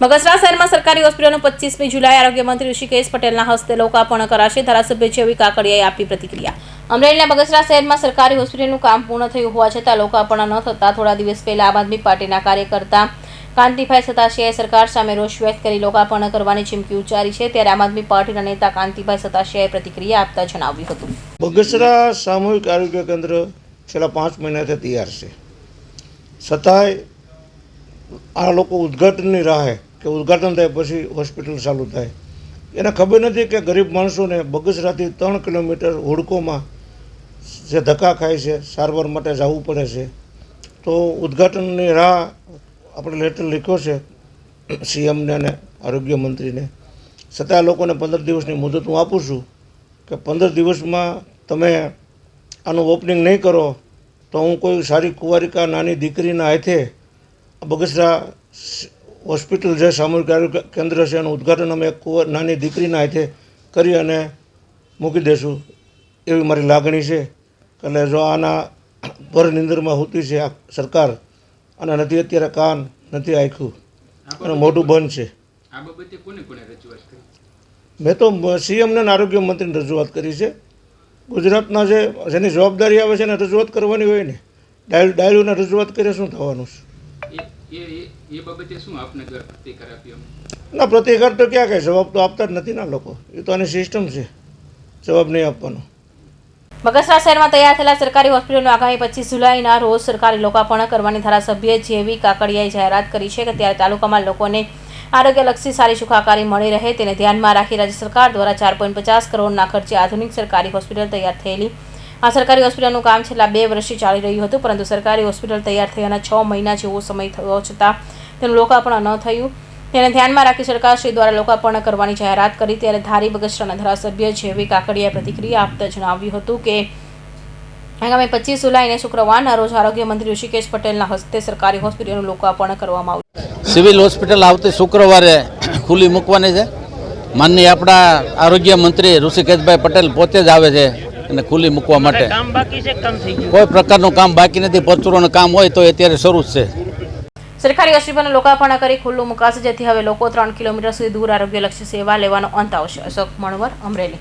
બગસરા શહેરમાં સરકારી હોસ્પિટલનું પચીસમી જુલાઈ આરોગ્ય મંત્રી ઋષિકેશ પટેલના હસ્તે લોકાર્પણ કરાશે. ધારાસભ્ય જેવી કાકડિયાએ આપી પ્રતિક્રિયા. અમરેલીના બગસરા શહેરમાં સરકારી હોસ્પિટલનું કામ પૂર્ણ થયું હોવા છતાં લોકાર્પણ ન થતાં થોડા દિવસ પહેલા આમ આદમી પાર્ટીના કાર્યકર્તા કાંતિભાઈ સતાશિયાએ સરકાર સામે રોષ વ્યક્ત કરી લોકાર્પણ કરવાની ચીમકી ઉચ્ચારી છે. ત્યારે આમ આદમી પાર્ટીના નેતા કાંતિભાઈ સતાશિયાએ પ્રતિક્રિયા આપતા જણાવ્યું હતું. બગસરા સામૂહિક આરોગ્ય કેન્દ્ર છેલ્લા પાંચ મહિનાથી તૈયાર છે. છતાંય આ લોકો ઉદઘાટનની રાહે કે ઉદ્ઘાટન થાય, પછી હોસ્પિટલ ચાલુ થાય. એને ખબર નથી કે ગરીબ માણસોને બગસરાથી ત્રણ કિલોમીટર હુડકોમાં જે ધક્કા ખાય છે, સારવાર માટે જવું પડે છે. તો ઉદ્ઘાટનની રાહ આપણે લેટર લખ્યો છે, સીએમને અને આરોગ્ય મંત્રીને. છતાં લોકોને પંદર દિવસની મુદત હું આપું છું કે પંદર દિવસમાં તમે આનું ઓપનિંગ નહીં કરો, તો હું કોઈ સારી કુંવારિકા નાની દીકરીના હાથે બગસરા હોસ્પિટલ જે સામૂહિક આરોગ્ય કેન્દ્ર છે એનું ઉદ્ઘાટન અમે કુંવર નાની દીકરીના હાથે કરી અને મૂકી દઈશું એવી મારી લાગણી છે. એટલે જો આના ભર નિંદરમાં હોતી છે આ સરકાર અને નથી અત્યારે કાન નથી આખ્યું. અને મોઢું બંધ છે. મેં તો સીએમને આરોગ્ય મંત્રીને રજૂઆત કરી છે. ગુજરાતના જે જેની જવાબદારી આવે છે એને રજૂઆત કરવાની હોય ને. ડાયલ ડાયલોને રજૂઆત કરે શું થવાનું છે? એ એ એ- એ બાબતે શું આપને પ્રતિકાર આપ્યો ના પ્રતિકાર તો ક્યાં કહે જવાબ તો આપતા જ નથી ના લોકો. એ તો આની સિસ્ટમ છે. જવાબ નહીં આપવાનો. બગસરા શહેરમાં તૈયાર થયેલા સરકારી હોસ્પિટલનું આગામી પચીસ જુલાઈના રોજ સરકારી લોકાર્પણ કરવાની ધારાસભ્ય જેવી કાકડિયાએ જાહેરાત કરી છે કે ત્યારે તાલુકામાં લોકોને આરોગ્યલક્ષી સારી સુખાકારી મળી રહે તેને ધ્યાનમાં રાખી રાજ્ય સરકાર દ્વારા ચાર પોઈન્ટ પચાસ કરોડના ખર્ચે આધુનિક સરકારી હોસ્પિટલ તૈયાર થયેલી આ સરકારી હોસ્પિટલનું કામ છેલ્લા બે વર્ષથી ચાલી રહ્યું હતું, પરંતુ સરકારી હોસ્પિટલ તૈયાર થયાના છ મહિના જેવો સમય થયો છતાં તેનું લોકાર્પણ ન થયું. તેને ધ્યાનમાં રાખી સરકારશ્રી દ્વારા લોકાર્પણ કરવાની જાહેરાત કરી, ત્યારે ધારી બગસરાના ધારાસભ્ય જેવી કાકડિયાએ પ્રતિક્રિયા આપતા જણાવ્યું હતું કે, આગામી પચીસ જુલાઈને શુક્રવારના રોજ આરોગ્ય મંત્રી ઋષિકેશ પટેલના હસ્તે સરકારી હોસ્પિટલનું લોકાર્પણ કરવામાં આવ્યું. સિવિલ હોસ્પિટલ આવતી શુક્રવારે ખુલ્લી મૂકવાની છે. માનની આપણા આરોગ્ય મંત્રી ઋષિકેશભાઈ પટેલ પોતે જ આવે છે એને ખુલ્લી મૂકવા માટે. કામ બાકી છે કે કામ કોઈ પ્રકારનું કામ બાકી નથી પરચુરોનું કામ હોય તો એ અત્યારે શરૂ જ છે. સરકારી હોસ્પિટલનું લોકાર્પણ કરી ખુલ્લું મુકાશે જેથી હવે લોકો ત્રણ કિલોમીટર સુધી દૂર આરોગ્યલક્ષી સેવા લેવાનો અંત આવશે. અશોક મણવર અમરેલી.